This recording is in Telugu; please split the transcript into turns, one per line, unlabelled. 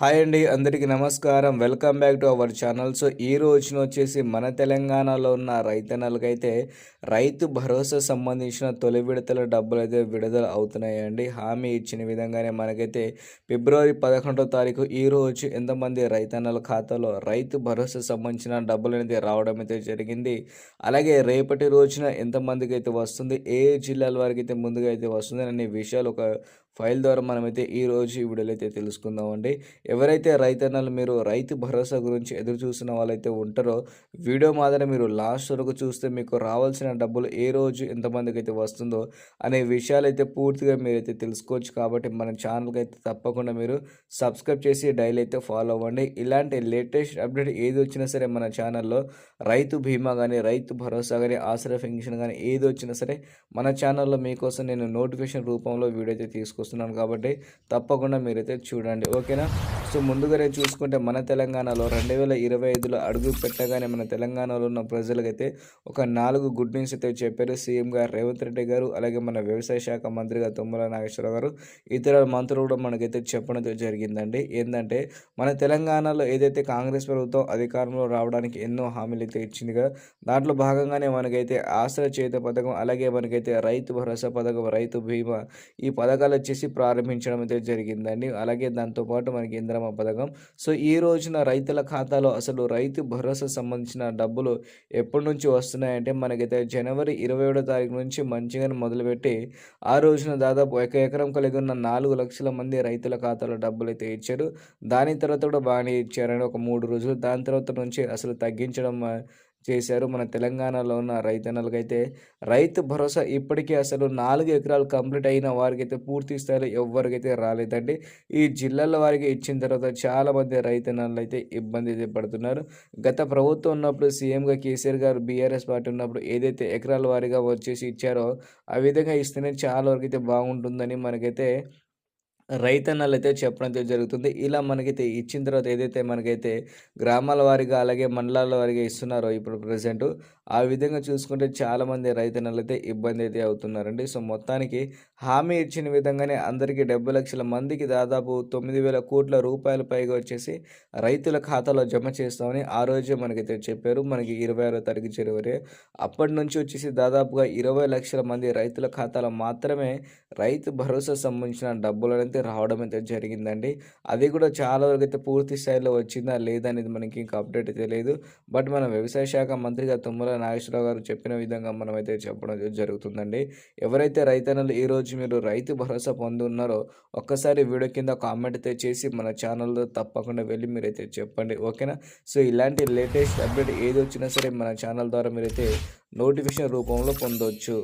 హాయ్ అండి అందరికీ నమస్కారం. Welcome back to our channel. So ఈ రోజున వచ్చేసి మన తెలంగాణలో ఉన్న రైతన్నలకైతే రైతు భరోసా సంబంధించిన తొలి విడతల డబ్బులు అయితే విడుదల అవుతున్నాయండి. హామీ ఇచ్చిన విధంగానే మనకైతే ఫిబ్రవరి పదకొండో తారీఖు ఈ రోజు ఎంతమంది రైతన్నల ఖాతాలో రైతు భరోసా సంబంధించిన డబ్బులు అనేది రావడం అయితే జరిగింది. అలాగే రేపటి రోజున ఎంతమందికి అయితే వస్తుంది ఏ జిల్లాల వారికి అయితే ముందుగా అయితే వస్తుంది అనే విషయాలు ఒక ఫైల్ ద్వారా మనమైతే ఈ రోజు ఈ వీడియోలో అయితే తెలుసుకుందామండి. ఎవరైతే రైతన్నలు మీరు రైతు భరోసా గురించి ఎదురు చూస్తున్న వాళ్ళైతే ఉంటారో వీడియో మాత్రం మీరు లాస్ట్ వరకు చూస్తే మీకు రావాల్సిన డబ్బులు ఏ రోజు ఎంతమందికి అయితే వస్తుందో అనే విషయాలు అయితే పూర్తిగా మీరైతే తెలుసుకోవచ్చు. కాబట్టి మన ఛానల్కి అయితే తప్పకుండా మీరు సబ్స్క్రైబ్ చేసి డైలీ అయితే ఫాలో అవ్వండి. ఇలాంటి లేటెస్ట్ అప్డేట్ ఏది వచ్చినా సరే మన ఛానల్లో రైతు బీమా కానీ రైతు భరోసా కానీ ఆశ్రయ పెన్షన్ కానీ ఏది వచ్చినా సరే మన ఛానల్లో మీకోసం నేను నోటిఫికేషన్ రూపంలో వీడియో అయితే తీసుకొస్తున్నాను కాబట్టి తప్పకుండా మీరైతే చూడండి. ఓకేనా? సో ముందుగానే చూసుకుంటే మన తెలంగాణలో రెండు వేల ఇరవై ఐదులో అడుగు పెట్టగానే మన తెలంగాణలో ఉన్న ప్రజలకైతే ఒక నాలుగు గుడ్ న్యూస్ అయితే చెప్పారు. సీఎం గారు రేవంత్ రెడ్డి గారు అలాగే మన వ్యవసాయ శాఖ మంత్రిగా తుమ్మల నాగేశ్వరరావు గారు ఇతర మంత్రులు కూడా మనకైతే చెప్పడం జరిగిందండి. ఏంటంటే మన తెలంగాణలో ఏదైతే కాంగ్రెస్ ప్రభుత్వం అధికారంలో రావడానికి ఎన్నో హామీలు అయితే ఇచ్చింది కదా దాంట్లో భాగంగానే మనకైతే ఆశ్రయ చేత పథకం అలాగే మనకైతే రైతు భరోసా పథకం రైతు బీమా ఈ పథకాలు వచ్చేసి ప్రారంభించడం అయితే జరిగిందండి. అలాగే దాంతోపాటు మనకి ఇంద్రమ పథకం. సో ఈ రోజున రైతుల ఖాతాలో అసలు రైతు భరోసా సంబంధించిన డబ్బులు ఎప్పటి నుంచి వస్తున్నాయంటే మనకైతే జనవరి ఇరవై ఏడో తారీఖు నుంచి మంచిగానే మొదలుపెట్టి ఆ రోజున దాదాపు ఒక ఎకరం కలిగి ఉన్న నాలుగు లక్షల మంది రైతుల ఖాతాలో డబ్బులు అయితే ఇచ్చారు. దాని తర్వాత కూడా బాగానే ఇచ్చారని ఒక మూడు రోజులు దాని తర్వాత నుంచి అసలు తగ్గించడం చేశారు. మన తెలంగాణలో ఉన్న రైతన్నలకైతే రైతు భరోసా ఇప్పటికీ అసలు నాలుగు ఎకరాలు కంప్లీట్ అయిన వారికైతే పూర్తి స్థాయిలో ఎవరికైతే రాలేదండి. ఈ జిల్లాల వారికి ఇచ్చిన తర్వాత చాలామంది రైతన్నలు అయితే ఇబ్బంది అయితే పడుతున్నారు. గత ప్రభుత్వం ఉన్నప్పుడు సీఎంగా కేసీఆర్ గారు బీఆర్ఎస్ పార్టీ ఉన్నప్పుడు ఏదైతే ఎకరాల వారీగా వచ్చేసి ఇచ్చారో ఆ విధంగా ఇస్తేనే చాలా వరకు అయితే బాగుంటుందని మనకైతే రైతన్నలు అయితే చెప్పడం అయితే జరుగుతుంది. ఇలా మనకైతే ఇచ్చిన తర్వాత ఏదైతే మనకైతే గ్రామాల వారిగా అలాగే మండలాల వారిగా ఇస్తున్నారో ఇప్పుడు ప్రజెంట్ ఆ విధంగా చూసుకుంటే చాలామంది రైతన్నలు అయితే ఇబ్బంది అయితే అవుతున్నారండి. సో మొత్తానికి హామీ ఇచ్చిన విధంగానే అందరికీ డెబ్బై లక్షల మందికి దాదాపు తొమ్మిది వేల కోట్ల రూపాయల పైగా వచ్చేసి రైతుల ఖాతాలో జమ చేస్తామని ఆ రోజే మనకైతే చెప్పారు. మనకి ఇరవై ఆరో తారీఖు జనవరి అప్పటి నుంచి వచ్చేసి దాదాపుగా ఇరవై లక్షల మంది రైతుల ఖాతాలో మాత్రమే రైతు భరోసా సంబంధించిన డబ్బులు అయితే రావడం అయితే జరిగిందండి. అది కూడా చాలా వరకు అయితే పూర్తి స్థాయిలో వచ్చిందా లేదా అనేది మనకి ఇంకా అప్డేట్ అయితే లేదు. బట్ మన వ్యవసాయ శాఖ మంత్రిగా తుమ్మల నాగేశ్వరరావు గారు చెప్పిన విధంగా మనం అయితే చెప్పడం జరుగుతుందండి. ఎవరైతే రైతన్నలు ఈ రోజు మీరు రైతు భరోసా పొందున్నారో ఒక్కసారి వీడియో కింద కామెంట్ అయితే చేసి మన ఛానల్లో తప్పకుండా వెళ్ళి మీరైతే చెప్పండి. ఓకేనా? సో ఇలాంటి లేటెస్ట్ అప్డేట్ ఏది వచ్చినా సరే మన ఛానల్ ద్వారా మీరైతే నోటిఫికేషన్ రూపంలో పొందవచ్చు